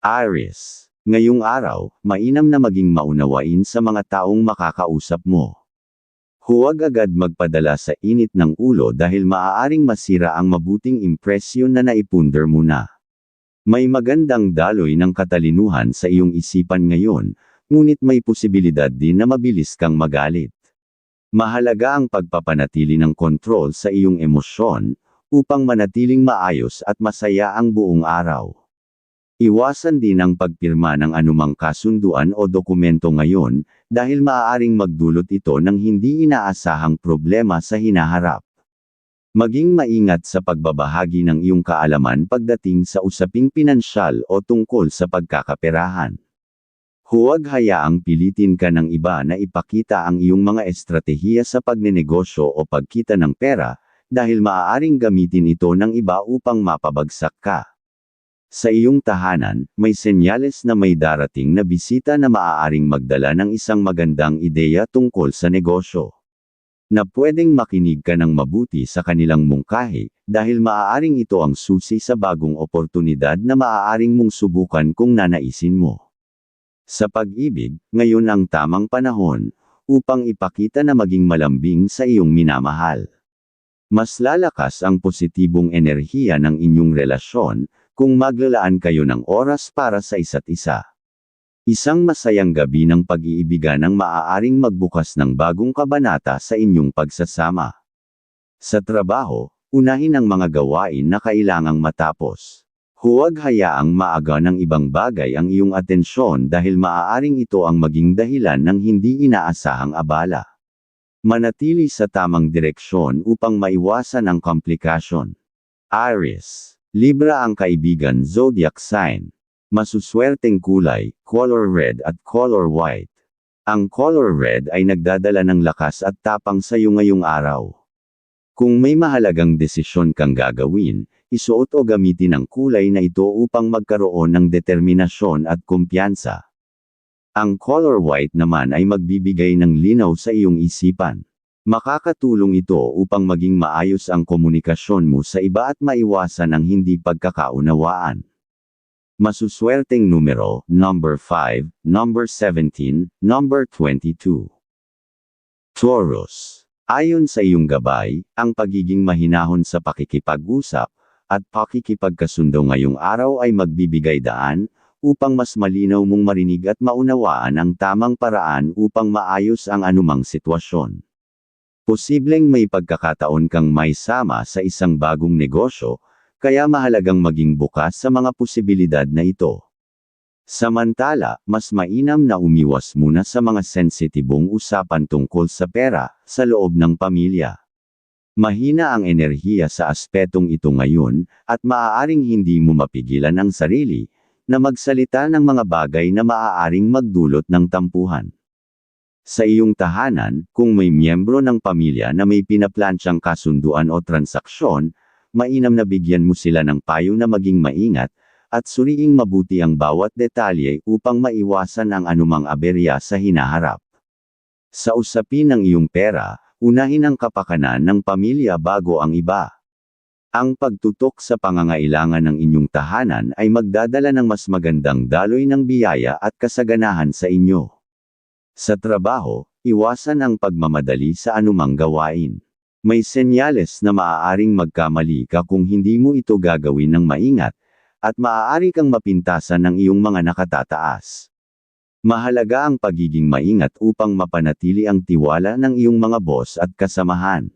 Aries. Ngayong araw, mainam na maging maunawain sa mga taong makakausap mo. Huwag agad magpadala sa init ng ulo dahil maaaring masira ang mabuting impresyon na naipunder mo na. May magandang daloy ng katalinuhan sa iyong isipan ngayon, ngunit may posibilidad din na mabilis kang magalit. Mahalaga ang pagpapanatili ng kontrol sa iyong emosyon, upang manatiling maayos at masaya ang buong araw. Iwasan din ang pagpirma ng anumang kasunduan o dokumento ngayon, dahil maaaring magdulot ito ng hindi inaasahang problema sa hinaharap. Maging maingat sa pagbabahagi ng iyong kaalaman pagdating sa usaping pinansyal o tungkol sa pagkakaperahan. Huwag hayaang pilitin ka ng iba na ipakita ang iyong mga estratehiya sa pagnenegosyo o pagkita ng pera, dahil maaaring gamitin ito ng iba upang mapabagsak ka. Sa iyong tahanan, may senyales na may darating na bisita na maaaring magdala ng isang magandang ideya tungkol sa negosyo. Na pwedeng makinig ka ng mabuti sa kanilang mungkahi, dahil maaaring ito ang susi sa bagong oportunidad na maaaring mong subukan kung nanaisin mo. Sa pag-ibig, ngayon ang tamang panahon, upang ipakita na maging malambing sa iyong minamahal. Mas lalakas ang positibong enerhiya ng inyong relasyon, kung maglalaan kayo ng oras para sa isa't isa. Isang masayang gabi ng pag-iibigan ang maaaring magbukas ng bagong kabanata sa inyong pagsasama. Sa trabaho, unahin ang mga gawain na kailangang matapos. Huwag hayaang maaga ng ibang bagay ang iyong atensyon dahil maaaring ito ang maging dahilan ng hindi inaasahang abala. Manatili sa tamang direksyon upang maiwasan ang komplikasyon. Aries. Libra ang kaibigan zodiac sign. Masuswerteng kulay, color red at color white. Ang color red ay nagdadala ng lakas at tapang sa iyo ngayong araw. Kung may mahalagang desisyon kang gagawin, isuot o gamitin ang kulay na ito upang magkaroon ng determinasyon at kumpiyansa. Ang color white naman ay magbibigay ng linaw sa iyong isipan. Makakatulong ito upang maging maayos ang komunikasyon mo sa iba at maiwasan ang hindi pagkakaunawaan. Masuswerteng numero, number 5, number 17, number 22. Taurus. Ayon sa iyong gabay, ang pagiging mahinahon sa pakikipag-usap, at pakikipagkasundo ngayong araw ay magbibigay daan, upang mas malinaw mong marinig at maunawaan ang tamang paraan upang maayos ang anumang sitwasyon. Posibleng may pagkakataon kang may sama sa isang bagong negosyo, kaya mahalagang maging bukas sa mga posibilidad na ito. Samantala, mas mainam na umiwas muna sa mga sensitibong usapan tungkol sa pera, sa loob ng pamilya. Mahina ang enerhiya sa aspetong ito ngayon, at maaaring hindi mo mapigilan ang sarili, na magsalita ng mga bagay na maaaring magdulot ng tampuhan. Sa iyong tahanan, kung may miyembro ng pamilya na may pinaplansyang kasunduan o transaksyon, mainam na bigyan mo sila ng payo na maging maingat, at suriing mabuti ang bawat detalye upang maiwasan ang anumang aberya sa hinaharap. Sa usapin ng iyong pera, unahin ang kapakanan ng pamilya bago ang iba. Ang pagtutok sa pangangailangan ng inyong tahanan ay magdadala ng mas magandang daloy ng biyaya at kasaganahan sa inyo. Sa trabaho, iwasan ang pagmamadali sa anumang gawain. May senyales na maaaring magkamali ka kung hindi mo ito gagawin ng maingat, at maaari kang mapintasan ng iyong mga nakatataas. Mahalaga ang pagiging maingat upang mapanatili ang tiwala ng iyong mga boss at kasamahan.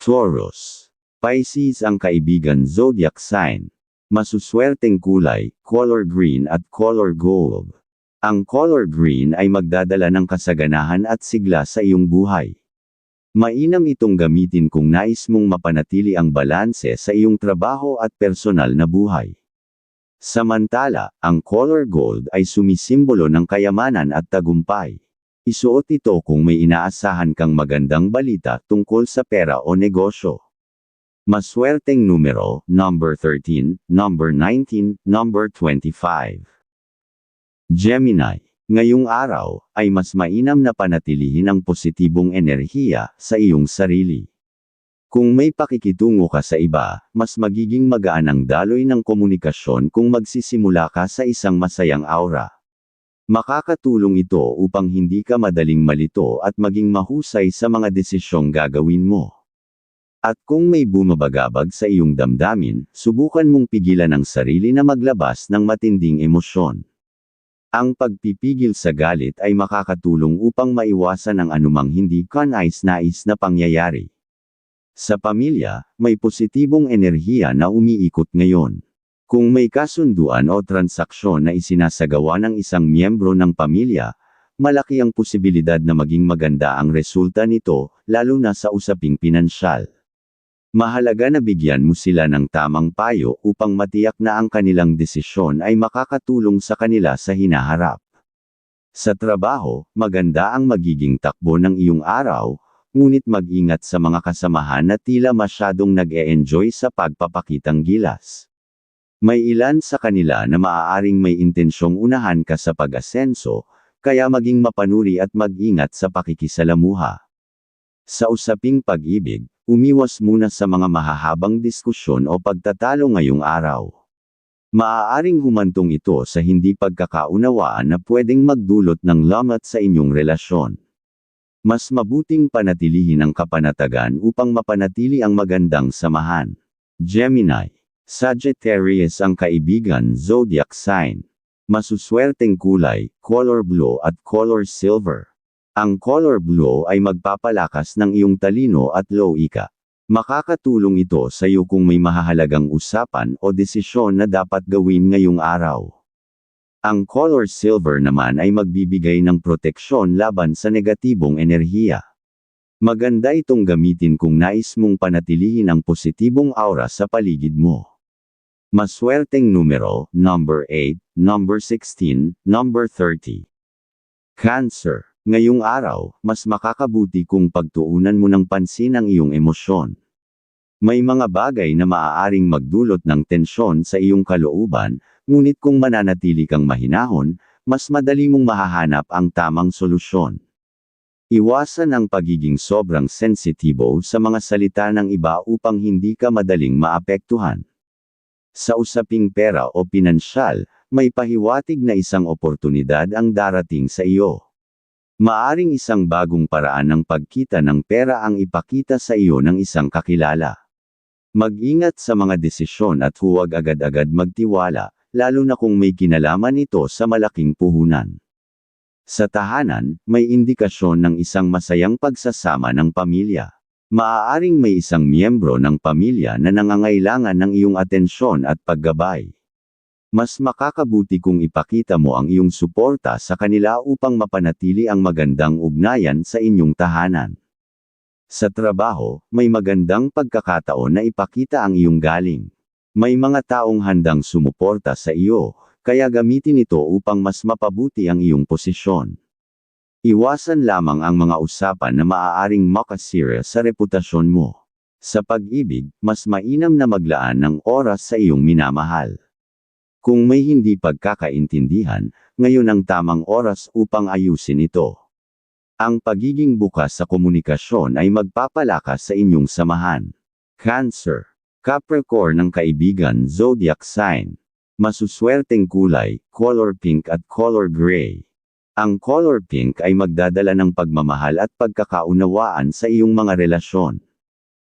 Taurus Pisces ang kaibigan zodiac sign. Masuswerteng kulay, color green at color gold. Ang color green ay magdadala ng kasaganahan at sigla sa iyong buhay. Mainam itong gamitin kung nais mong mapanatili ang balanse sa iyong trabaho at personal na buhay. Samantala, ang color gold ay sumisimbolo ng kayamanan at tagumpay. Isuot ito kung may inaasahan kang magandang balita tungkol sa pera o negosyo. Maswerteng numero, number 13, number 19, number 25. Gemini. Ngayong araw, ay mas mainam na panatilihin ang positibong enerhiya sa iyong sarili. Kung may pakikitungo ka sa iba, mas magiging magaan ang daloy ng komunikasyon kung magsisimula ka sa isang masayang aura. Makakatulong ito upang hindi ka madaling malito at maging mahusay sa mga desisyong gagawin mo. At kung may bumabagabag sa iyong damdamin, subukan mong pigilan ang sarili na maglabas ng matinding emosyon. Ang pagpipigil sa galit ay makakatulong upang maiwasan ang anumang hindi kanais-nais na pangyayari. Sa pamilya, may positibong enerhiya na umiikot ngayon. Kung may kasunduan o transaksyon na isinasagawa ng isang miyembro ng pamilya, malaki ang posibilidad na maging maganda ang resulta nito, lalo na sa usaping pinansyal. Mahalaga na bigyan mo sila ng tamang payo upang matiyak na ang kanilang desisyon ay makakatulong sa kanila sa hinaharap. Sa trabaho, maganda ang magiging takbo ng iyong araw, ngunit mag-ingat sa mga kasamahan na tila masyadong nag-e-enjoy sa pagpapakitang gilas. May ilan sa kanila na maaaring may intensyong unahan ka sa pag-asenso, kaya maging mapanuri at mag-ingat sa pakikisalamuha. Sa usaping pag-ibig, umiwas muna sa mga mahahabang diskusyon o pagtatalo ngayong araw. Maaaring humantong ito sa hindi pagkakaunawaan na pwedeng magdulot ng lamat sa inyong relasyon. Mas mabuting panatilihin ang kapanatagan upang mapanatili ang magandang samahan. Gemini. Sagittarius ang kaibigan zodiac sign. Masuswerteng kulay, color blue at color silver. Ang color blue ay magpapalakas ng iyong talino at loika. Makakatulong ito sa iyo kung may mahahalagang usapan o desisyon na dapat gawin ngayong araw. Ang color silver naman ay magbibigay ng proteksyon laban sa negatibong enerhiya. Maganda itong gamitin kung nais mong panatilihin ang positibong aura sa paligid mo. Maswerteng numero, number 8, number 16, number 30. Cancer. Ngayong araw, mas makakabuti kung pagtuunan mo ng pansin ang iyong emosyon. May mga bagay na maaaring magdulot ng tensyon sa iyong kalooban, ngunit kung mananatili kang mahinahon, mas madali mong mahahanap ang tamang solusyon. Iwasan ang pagiging sobrang sensitibo sa mga salita ng iba upang hindi ka madaling maapektuhan. Sa usaping pera o pinansyal, may pahiwatig na isang oportunidad ang darating sa iyo. Maaring isang bagong paraan ng pagkita ng pera ang ipakita sa iyo ng isang kakilala. Mag-ingat sa mga desisyon at huwag agad-agad magtiwala, lalo na kung may kinalaman ito sa malaking puhunan. Sa tahanan, may indikasyon ng isang masayang pagsasama ng pamilya. Maaaring may isang miyembro ng pamilya na nangangailangan ng iyong atensyon at paggabay. Mas makakabuti kung ipakita mo ang iyong suporta sa kanila upang mapanatili ang magandang ugnayan sa inyong tahanan. Sa trabaho, may magandang pagkakataon na ipakita ang iyong galing. May mga taong handang sumuporta sa iyo, kaya gamitin ito upang mas mapabuti ang iyong posisyon. Iwasan lamang ang mga usapan na maaaring makasira sa reputasyon mo. Sa pag-ibig, mas mainam na maglaan ng oras sa iyong minamahal. Kung may hindi pagkakaintindihan, ngayon ang tamang oras upang ayusin ito. Ang pagiging bukas sa komunikasyon ay magpapalakas sa inyong samahan. Cancer. Capricorn ng kaibigan zodiac sign. Masuswerteng kulay, color pink at color gray. Ang color pink ay magdadala ng pagmamahal at pagkakaunawaan sa iyong mga relasyon.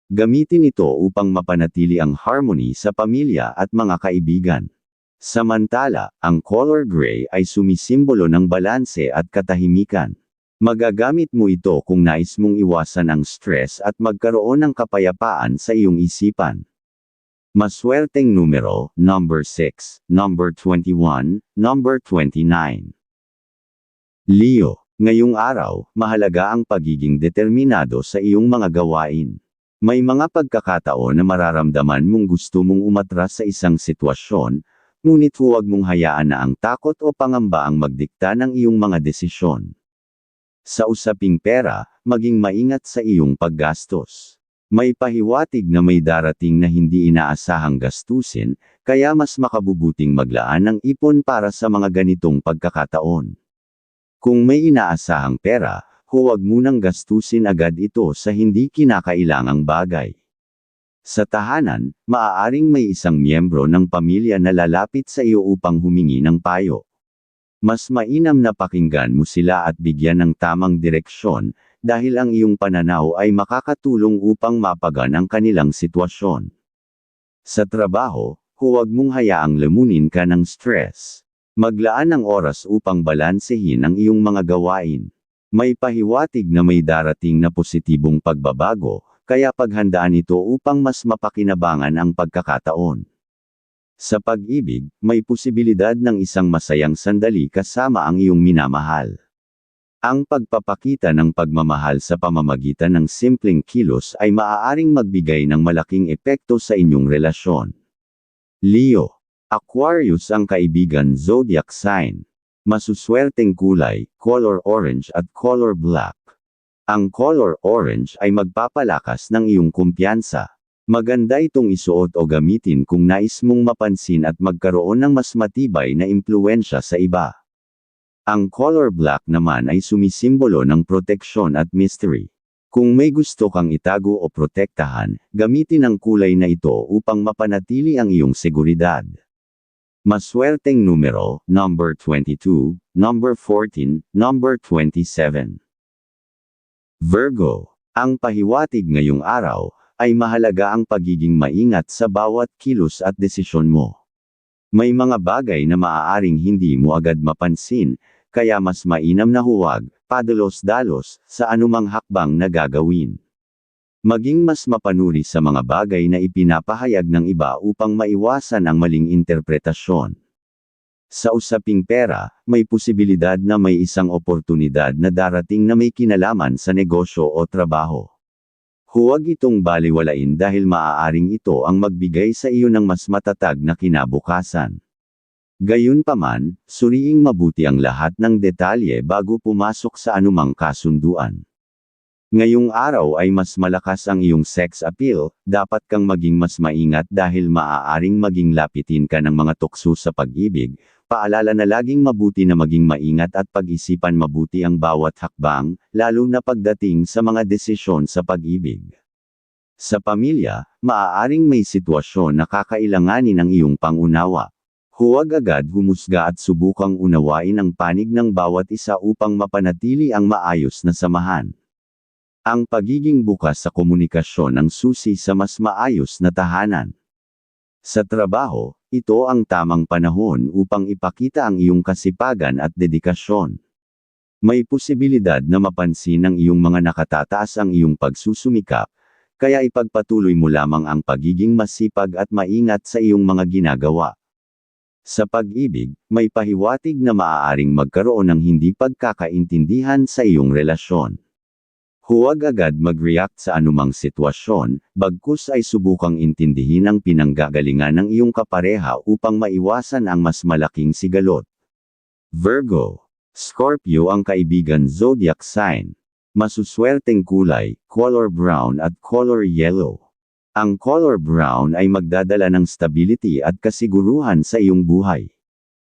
Gamitin ito upang mapanatili ang harmony sa pamilya at mga kaibigan. Samantala, ang color gray ay sumisimbolo ng balanse at katahimikan. Magagamit mo ito kung nais mong iwasan ang stress at magkaroon ng kapayapaan sa iyong isipan. Maswerteng numero, number 6, number 21, number 29. Leo, ngayong araw, mahalaga ang pagiging determinado sa iyong mga gawain. May mga pagkakataon na mararamdaman mong gusto mong umatras sa isang sitwasyon, Ngunit huwag mong hayaan na ang takot o pangamba ang magdikta ng iyong mga desisyon. Sa usaping pera, maging maingat sa iyong paggastos. May pahiwatig na may darating na hindi inaasahang gastusin, kaya mas makabubuting maglaan ng ipon para sa mga ganitong pagkakataon. Kung may inaasahang pera, huwag munang gastusin agad ito sa hindi kinakailangang bagay. Sa tahanan, maaaring may isang miyembro ng pamilya na lalapit sa iyo upang humingi ng payo. Mas mainam na pakinggan mo sila at bigyan ng tamang direksyon, dahil ang iyong pananaw ay makakatulong upang mapagan ang kanilang sitwasyon. Sa trabaho, huwag mong hayaang lamunin ka ng stress. Maglaan ng oras upang balansehin ang iyong mga gawain. May pahiwatig na may darating na positibong pagbabago, kaya paghandaan ito upang mas mapakinabangan ang pagkakataon. Sa pag-ibig, may posibilidad ng isang masayang sandali kasama ang iyong minamahal. Ang pagpapakita ng pagmamahal sa pamamagitan ng simpleng kilos ay maaaring magbigay ng malaking epekto sa inyong relasyon. Leo. Aquarius ang kaibigan zodiac sign. Masuswerteng kulay, color orange at color black. Ang color orange ay magpapalakas ng iyong kumpiyansa. Maganda itong isuot o gamitin kung nais mong mapansin at magkaroon ng mas matibay na impluensya sa iba. Ang color black naman ay sumisimbolo ng proteksyon at mystery. Kung may gusto kang itago o protektahan, gamitin ang kulay na ito upang mapanatili ang iyong seguridad. Maswerteng numero, number 22, number 14, number 27. Virgo. Ang pahiwatig ngayong araw, ay mahalaga ang pagiging maingat sa bawat kilos at desisyon mo. May mga bagay na maaaring hindi mo agad mapansin, kaya mas mainam na huwag, padalos-dalos, sa anumang hakbang na gagawin. Maging mas mapanuri sa mga bagay na ipinapahayag ng iba upang maiwasan ang maling interpretasyon. Sa usaping pera, may posibilidad na may isang oportunidad na darating na may kinalaman sa negosyo o trabaho. Huwag itong baliwalain dahil maaaring ito ang magbigay sa iyo ng mas matatag na kinabukasan. Gayunpaman, suriing mabuti ang lahat ng detalye bago pumasok sa anumang kasunduan. Ngayong araw ay mas malakas ang iyong sex appeal, dapat kang maging mas maingat dahil maaaring maging lapitin ka ng mga tukso sa pag-ibig, paalala na laging mabuti na maging maingat at pag-isipan mabuti ang bawat hakbang, lalo na pagdating sa mga desisyon sa pag-ibig. Sa pamilya, maaaring may sitwasyon na kakailanganin ang iyong pangunawa. Huwag agad humusga at subukang unawain ang panig ng bawat isa upang mapanatili ang maayos na samahan. Ang pagiging bukas sa komunikasyon ang susi sa mas maayos na tahanan. Sa trabaho, ito ang tamang panahon upang ipakita ang iyong kasipagan at dedikasyon. May posibilidad na mapansin ng iyong mga nakatataas ang iyong pagsusumikap, kaya ipagpatuloy mo lamang ang pagiging masipag at maingat sa iyong mga ginagawa. Sa pag-ibig, may pahiwatig na maaaring magkaroon ng hindi pagkakaintindihan sa iyong relasyon. Huwag agad mag-react sa anumang sitwasyon, bagkus ay subukang intindihin ang pinanggagalingan ng iyong kapareha upang maiwasan ang mas malaking sigalot. Virgo. Scorpio ang kaibigan zodiac sign. Masuswerteng kulay, color brown at color yellow. Ang color brown ay magdadala ng stability at kasiguruhan sa iyong buhay.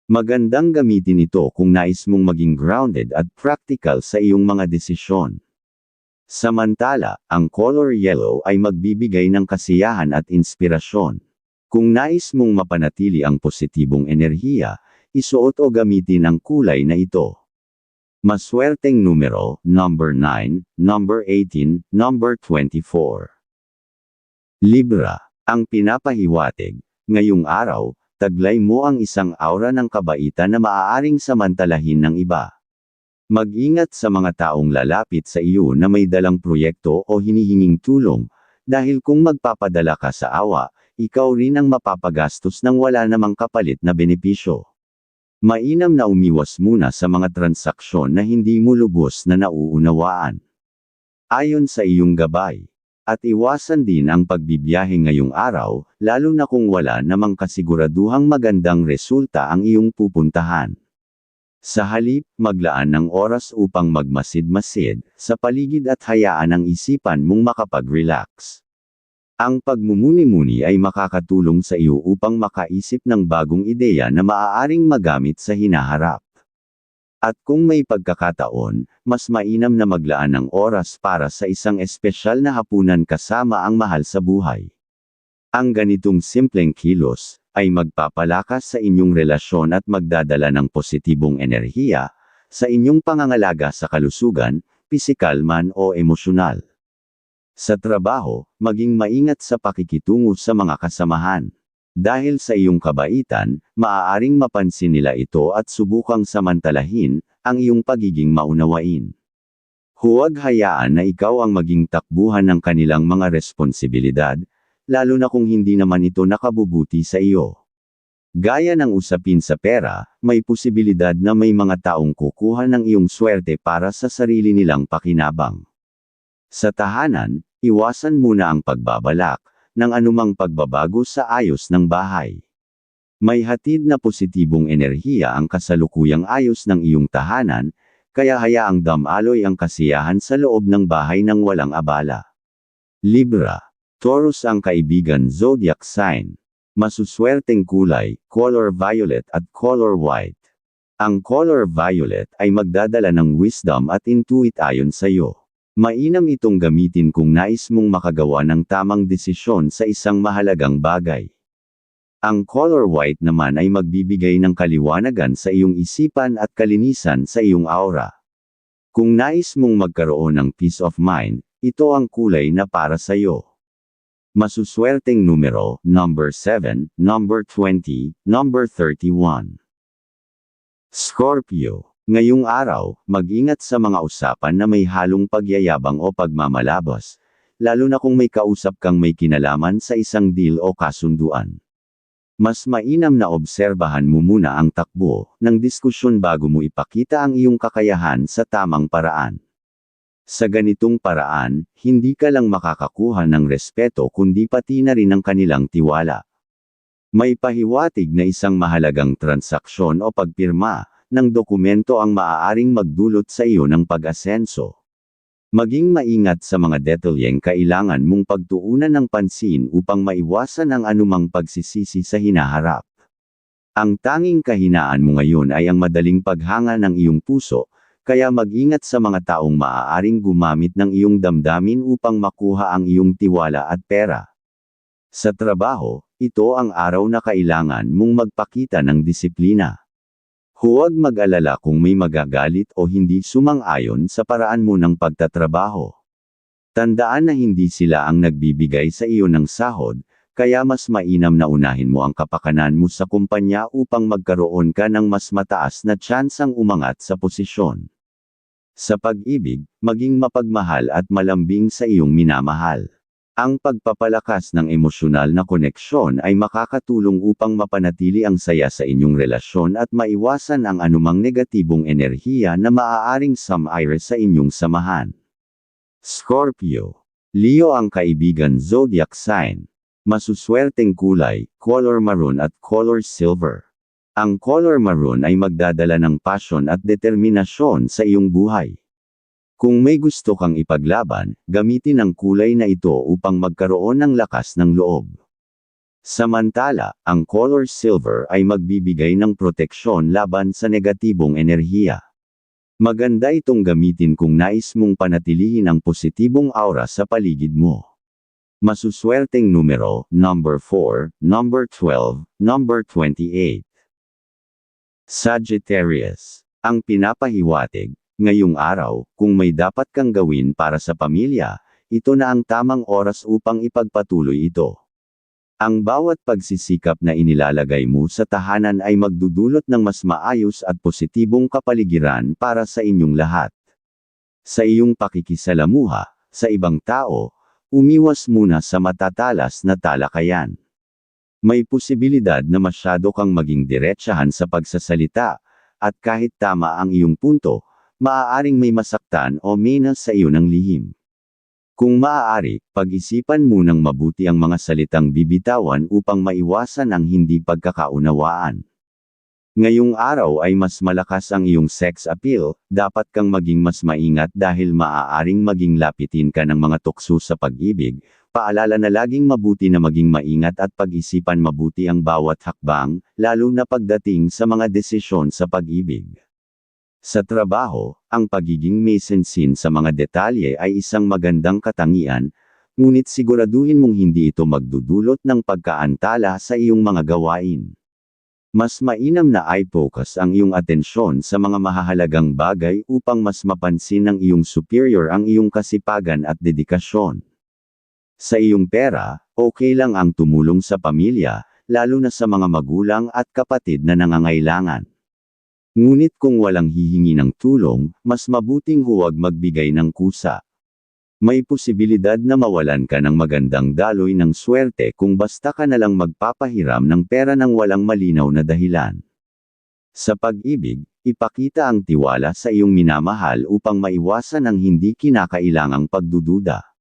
Magandang gamitin ito kung nais mong maging grounded at practical sa iyong mga desisyon. Samantala, ang color yellow ay magbibigay ng kasiyahan at inspirasyon. Kung nais mong mapanatili ang positibong enerhiya, isuot o gamitin ang kulay na ito. Maswerteng numero, number 9, number 18, number 24. Libra, ang pinapahiwatig, ngayong araw, taglay mo ang isang aura ng kabaitan na maaaring samantalahin ng iba. Mag-ingat sa mga taong lalapit sa iyo na may dalang proyekto o hinihinging tulong, dahil kung magpapadala ka sa awa, ikaw rin ang mapapagastos ng wala namang kapalit na benepisyo. Mainam na umiwas muna sa mga transaksyon na hindi mo lubos na nauunawaan. Ayon sa iyong gabay. At iwasan din ang pagbibiyahe ngayong araw, lalo na kung wala namang kasiguraduhang magandang resulta ang iyong pupuntahan. Sa halip, maglaan ng oras upang magmasid-masid, sa paligid at hayaan ang isipan mong makapag-relax. Ang pagmumuni-muni ay makakatulong sa iyo upang makaisip ng bagong ideya na maaaring magamit sa hinaharap. At kung may pagkakataon, mas mainam na maglaan ng oras para sa isang espesyal na hapunan kasama ang mahal sa buhay. Ang ganitong simpleng kilos, ay magpapalakas sa inyong relasyon at magdadala ng positibong enerhiya, sa inyong pangangalaga sa kalusugan, pisikal man o emosyonal. Sa trabaho, maging maingat sa pakikitungo sa mga kasamahan. Dahil sa iyong kabaitan, maaaring mapansin nila ito at subukang samantalahin ang iyong pagiging maunawain. Huwag hayaan na ikaw ang maging takbuhan ng kanilang mga responsibilidad, lalo na kung hindi naman ito nakabubuti sa iyo. Gaya ng usapin sa pera, may posibilidad na may mga taong kukuha ng iyong swerte para sa sarili nilang pakinabang. Sa tahanan, iwasan muna ang pagbabalak ng anumang pagbabago sa ayos ng bahay. May hatid na positibong enerhiya ang kasalukuyang ayos ng iyong tahanan, kaya hayaang damaloy ang kasiyahan sa loob ng bahay ng walang abala. Libra. Taurus ang kaibigan zodiac sign. Masuswerteng kulay, color violet at color white. Ang color violet ay magdadala ng wisdom at intuit ayon sa iyo. Mainam itong gamitin kung nais mong makagawa ng tamang desisyon sa isang mahalagang bagay. Ang color white naman ay magbibigay ng kaliwanagan sa iyong isipan at kalinisan sa iyong aura. Kung nais mong magkaroon ng peace of mind, ito ang kulay na para sa iyo. Masuswerteng numero, number 7, number 20, number 31. Scorpio Ngayong araw, mag-ingat sa mga usapan na may halong pagyayabang o pagmamalabas, lalo na kung may kausap kang may kinalaman sa isang deal o kasunduan. Mas mainam na obserbahan mo muna ang takbo ng diskusyon bago mo ipakita ang iyong kakayahan sa tamang paraan. Sa ganitong paraan, hindi ka lang makakakuha ng respeto kundi pati na rin ang kanilang tiwala. May pahiwatig na isang mahalagang transaksyon o pagpirma, ng dokumento ang maaaring magdulot sa iyo ng pag-asenso. Maging maingat sa mga detalyeng kailangan mong pagtuunan ng pansin upang maiwasan ang anumang pagsisisi sa hinaharap. Ang tanging kahinaan mo ngayon ay ang madaling paghanga ng iyong puso, kaya mag-ingat sa mga taong maaaring gumamit ng iyong damdamin upang makuha ang iyong tiwala at pera. Sa trabaho, ito ang araw na kailangan mong magpakita ng disiplina. Huwag mag-alala kung may magagalit o hindi sumang-ayon sa paraan mo ng pagtatrabaho. Tandaan na hindi sila ang nagbibigay sa iyo ng sahod, kaya mas mainam na unahin mo ang kapakanan mo sa kumpanya upang magkaroon ka ng mas mataas na tsansang umangat sa posisyon. Sa pag-ibig, maging mapagmahal at malambing sa iyong minamahal. Ang pagpapalakas ng emosyonal na koneksyon ay makakatulong upang mapanatili ang saya sa inyong relasyon at maiwasan ang anumang negatibong enerhiya na maaaring samaire sa inyong samahan. Scorpio. Leo ang kaibigan zodiac sign. Masuswerteng kulay, color maroon at color silver. Ang color maroon ay magdadala ng passion at determinasyon sa iyong buhay. Kung may gusto kang ipaglaban, gamitin ang kulay na ito upang magkaroon ng lakas ng loob. Samantala, ang color silver ay magbibigay ng proteksyon laban sa negatibong enerhiya. Maganda itong gamitin kung nais mong panatilihin ang positibong aura sa paligid mo. Masuswerteng numero, number 4, number 12, number 28. Sagittarius. Ang pinapahiwatig, Ngayong araw, kung may dapat kang gawin para sa pamilya, ito na ang tamang oras upang ipagpatuloy ito. Ang bawat pagsisikap na inilalagay mo sa tahanan ay magdudulot ng mas maayos at positibong kapaligiran para sa inyong lahat. Sa iyong pakikisalamuha, sa ibang tao, umiwas muna sa matatalas na talakayan. May posibilidad na masyado kang maging diretsahan sa pagsasalita, at kahit tama ang iyong punto, maaaring may masaktan o mina sa iyo ng lihim. Kung maaari, pag-isipan munang mabuti ang mga salitang bibitawan upang maiwasan ang hindi pagkakaunawaan. Ngayong araw ay mas malakas ang iyong sex appeal, dapat kang maging mas maingat dahil maaaring maging lapitin ka ng mga tukso sa pag-ibig, paalala na laging mabuti na maging maingat at pag-isipan mabuti ang bawat hakbang, lalo na pagdating sa mga desisyon sa pag-ibig. Sa trabaho, ang pagiging masensin sa mga detalye ay isang magandang katangian, ngunit siguraduhin mong hindi ito magdudulot ng pagkaantala sa iyong mga gawain. Mas mainam na i-focus ang iyong atensyon sa mga mahahalagang bagay upang mas mapansin ng iyong superior ang iyong kasipagan at dedikasyon. Sa iyong pera, okay lang ang tumulong sa pamilya, lalo na sa mga magulang at kapatid na nangangailangan. Ngunit kung walang hihingi ng tulong, mas mabuting huwag magbigay ng kusa. May posibilidad na mawalan ka ng magandang daloy ng swerte kung basta ka na lang magpapahiram ng pera ng walang malinaw na dahilan. Sa pag-ibig, ipakita ang tiwala sa iyong minamahal upang maiwasan ang hindi kinakailangang pagdududa.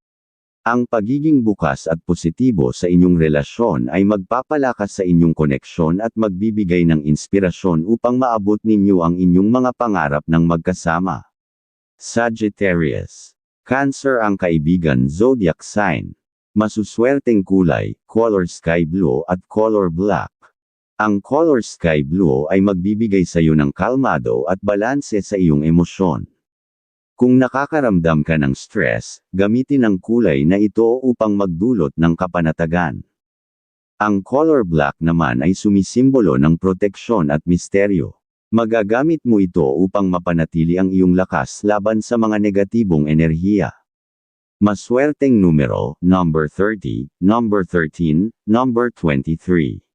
Ang pagiging bukas at positibo sa inyong relasyon ay magpapalakas sa inyong koneksyon at magbibigay ng inspirasyon upang maabot ninyo ang inyong mga pangarap ng magkasama. Sagittarius. Cancer ang kaibigan zodiac sign. Masuswerteng kulay, color sky blue at color black. Ang color sky blue ay magbibigay sa iyo ng kalmado at balanse sa iyong emosyon. Kung nakakaramdam ka ng stress, gamitin ang kulay na ito upang magdulot ng kapanatagan. Ang color black naman ay sumisimbolo ng proteksyon at misteryo. Magagamit mo ito upang mapanatili ang iyong lakas laban sa mga negatibong enerhiya. Maswerteng numero, number 30, number 13, number 23.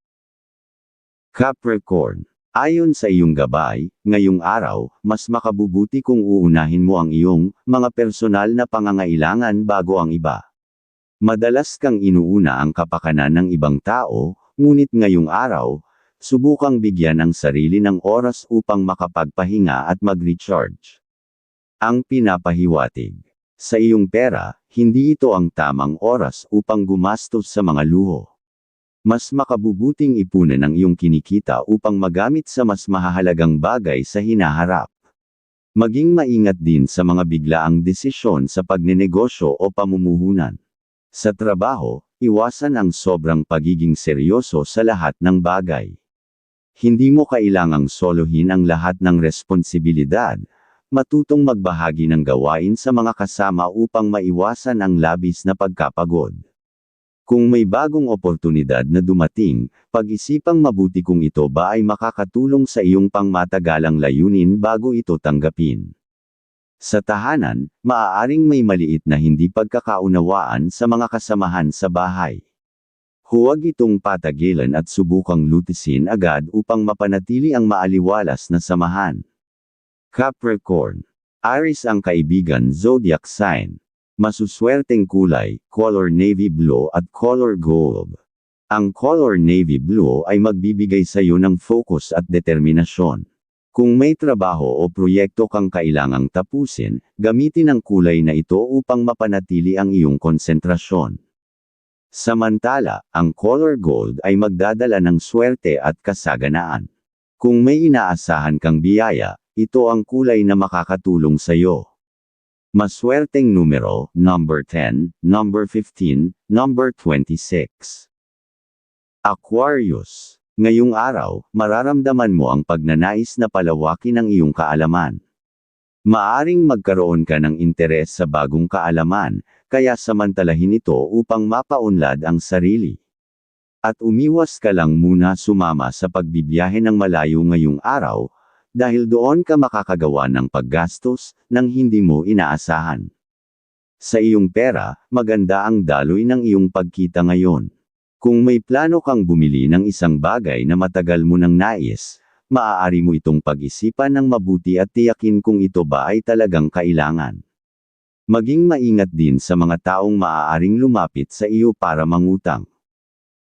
Capricorn Ayon sa iyong gabay, ngayong araw, mas makabubuti kung uunahin mo ang iyong mga personal na pangangailangan bago ang iba. Madalas kang inuuna ang kapakanan ng ibang tao, ngunit ngayong araw, subukang bigyan ang sarili ng oras upang makapagpahinga at mag-recharge. Ang pinapahiwatig. Sa iyong pera, hindi ito ang tamang oras upang gumastos sa mga luho. Mas makabubuting ipunan ang iyong kinikita upang magamit sa mas mahahalagang bagay sa hinaharap. Maging maingat din sa mga biglaang desisyon sa pagnenegosyo o pamumuhunan. Sa trabaho, iwasan ang sobrang pagiging seryoso sa lahat ng bagay. Hindi mo kailangang solohin ang lahat ng responsibilidad, matutong magbahagi ng gawain sa mga kasama upang maiwasan ang labis na pagkapagod. Kung may bagong oportunidad na dumating, pag-isipang mabuti kung ito ba ay makakatulong sa iyong pangmatagalang layunin bago ito tanggapin. Sa tahanan, maaaring may maliit na hindi pagkakaunawaan sa mga kasamahan sa bahay. Huwag itong patagilan at subukang lutisin agad upang mapanatili ang maaliwalas na samahan. Capricorn. Aries ang kaibigan zodiac sign. Masuswerteng kulay, color navy blue at color gold. Ang color navy blue ay magbibigay sa iyo ng focus at determinasyon. Kung may trabaho o proyekto kang kailangang tapusin, gamitin ang kulay na ito upang mapanatili ang iyong konsentrasyon. Samantala, ang color gold ay magdadala ng swerte at kasaganaan. Kung may inaasahan kang biyaya, ito ang kulay na makakatulong sa iyo. Maswerteng numero, number 10, number 15, number 26. Aquarius. Ngayong araw, mararamdaman mo ang pagnanais na palawakin ang iyong kaalaman. Maaring magkaroon ka ng interes sa bagong kaalaman, kaya samantalahin ito upang mapaunlad ang sarili. At umiwas ka lang muna sumama sa pagbibiyahe ng malayo ngayong araw, dahil doon ka makakagawa ng paggastos, nang hindi mo inaasahan. Sa iyong pera, maganda ang daloy ng iyong pagkita ngayon. Kung may plano kang bumili ng isang bagay na matagal mo nang nais, maaari mo itong pag-isipan ng mabuti at tiyakin kung ito ba ay talagang kailangan. Maging maingat din sa mga taong maaaring lumapit sa iyo para mangutang.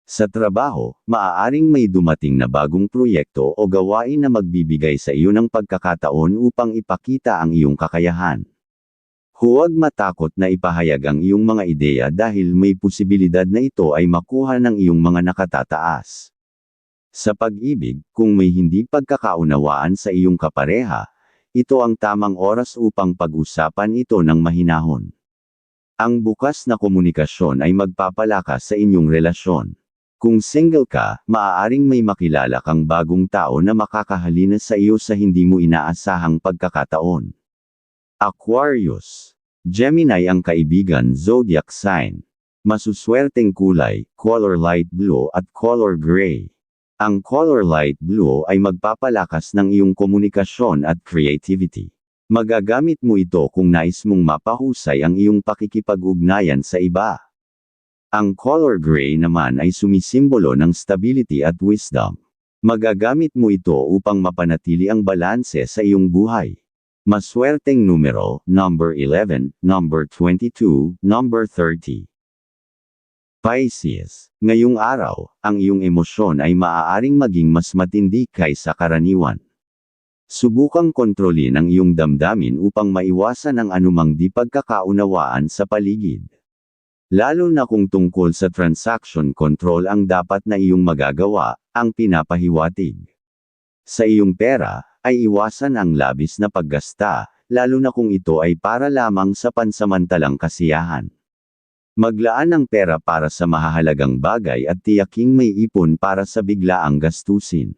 Sa trabaho, maaaring may dumating na bagong proyekto o gawain na magbibigay sa iyo ng pagkakataon upang ipakita ang iyong kakayahan. Huwag matakot na ipahayag ang iyong mga ideya dahil may posibilidad na ito ay makuha ng iyong mga nakatataas. Sa pag-ibig, kung may hindi pagkakaunawaan sa iyong kapareha, ito ang tamang oras upang pag-usapan ito ng mahinahon. Ang bukas na komunikasyon ay magpapalakas sa inyong relasyon. Kung single ka, maaaring may makilala kang bagong tao na makakahalina sa iyo sa hindi mo inaasahang pagkakataon. Aquarius. Gemini ang kaibigan zodiac sign. Masuswerteng kulay, color light blue at color gray. Ang color light blue ay magpapalakas ng iyong komunikasyon at creativity. Magagamit mo ito kung nais mong mapahusay ang iyong pakikipag-ugnayan sa iba. Ang color gray naman ay sumisimbolo ng stability at wisdom. Magagamit mo ito upang mapanatili ang balanse sa iyong buhay. Maswerteng numero, number 11, number 22, number 30. Pisces, ngayong araw, ang iyong emosyon ay maaaring maging mas matindi kaysa karaniwan. Subukang kontrolin ang iyong damdamin upang maiwasan ang anumang di pagkakaunawaan sa paligid. Lalo na kung tungkol sa transaction control ang dapat na iyong magagawa, ang pinapahiwatig. Sa iyong pera, ay iwasan ang labis na paggasta, lalo na kung ito ay para lamang sa pansamantalang kasiyahan. Maglaan ng pera para sa mahahalagang bagay at tiyaking may ipon para sa biglaang gastusin.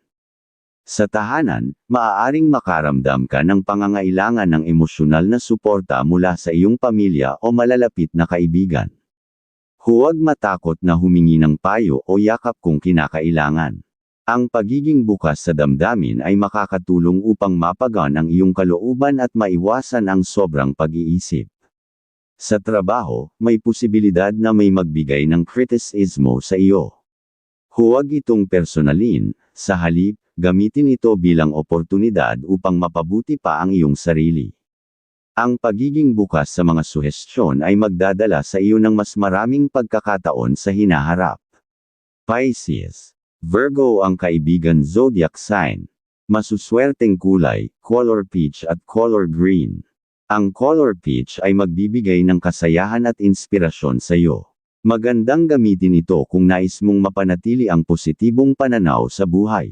Sa tahanan, maaaring makaramdam ka ng pangangailangan ng emosyonal na suporta mula sa iyong pamilya o malalapit na kaibigan. Huwag matakot na humingi ng payo o yakap kung kinakailangan. Ang pagiging bukas sa damdamin ay makakatulong upang mapagan ang iyong kalooban at maiwasan ang sobrang pag-iisip. Sa trabaho, may posibilidad na may magbigay ng kritisismo sa iyo. Huwag itong personalin, sa halip, gamitin ito bilang oportunidad upang mapabuti pa ang iyong sarili. Ang pagiging bukas sa mga suhestyon ay magdadala sa iyo ng mas maraming pagkakataon sa hinaharap. Pisces. Virgo ang kaibigan zodiac sign. Masuswerteng kulay, color peach at color green. Ang color peach ay magbibigay ng kasayahan at inspirasyon sa iyo. Magandang gamitin ito kung nais mong mapanatili ang positibong pananaw sa buhay.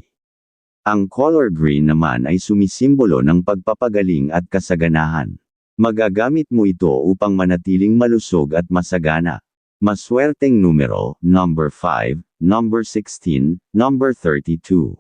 Ang color green naman ay sumisimbolo ng pagpapagaling at kasaganahan. Magagamit mo ito upang manatiling malusog at masagana. Maswerteng numero, number 5, number 16, number 32.